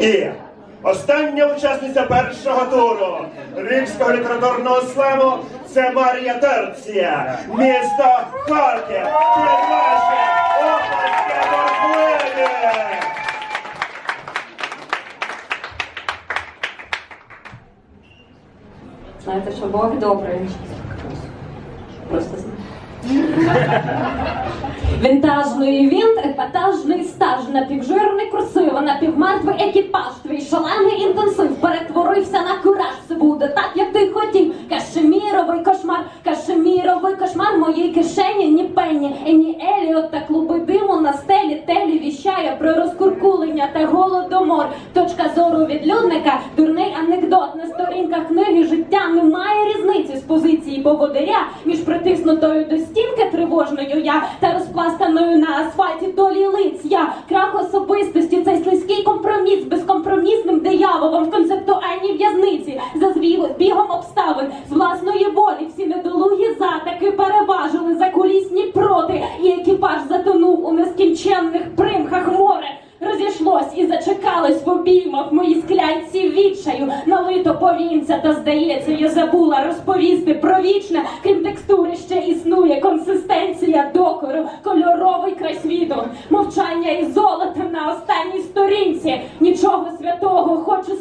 І остання учасниця першого туру Римського літературного слему це Марія Терція, місто Харків. Під ваші оплески можливі! Знаєте, що Бог добрий. Просто. Вінтажний вінт, епатажний стаж, напівжирний напівмертвий екіпаж, твій шалений інтенсив перетворився на кураж. Все буде так, як ти хотів. Кашеміровий кошмар, кашеміровий кошмар моїй кишені, ні пенні, і ні Еліот та клуби диму на стелі телі віщає про розкуркулення та голодомор. Точка зору відлюдника, дурний анекдот сторінках книги життя немає різниці з позиції поводиря між притиснутою до стінки тривожною я та розпластаною на асфальті долі лиць я. Крах особистості, цей слизький компроміс з безкомпромісним дияволом в концептуальній в'язниці за збігом обставин з власної волі всі недолугі за таки переважили за кулісні проти, і екіпаж затонув у нескінченних примхах і в обіймах мої склянці відчаю, налито повінця, та здається, я забула розповісти про вічне, крім текстури ще існує консистенція докору, кольоровий край світу, мовчання і золото на останній сторінці. Нічого святого, хочу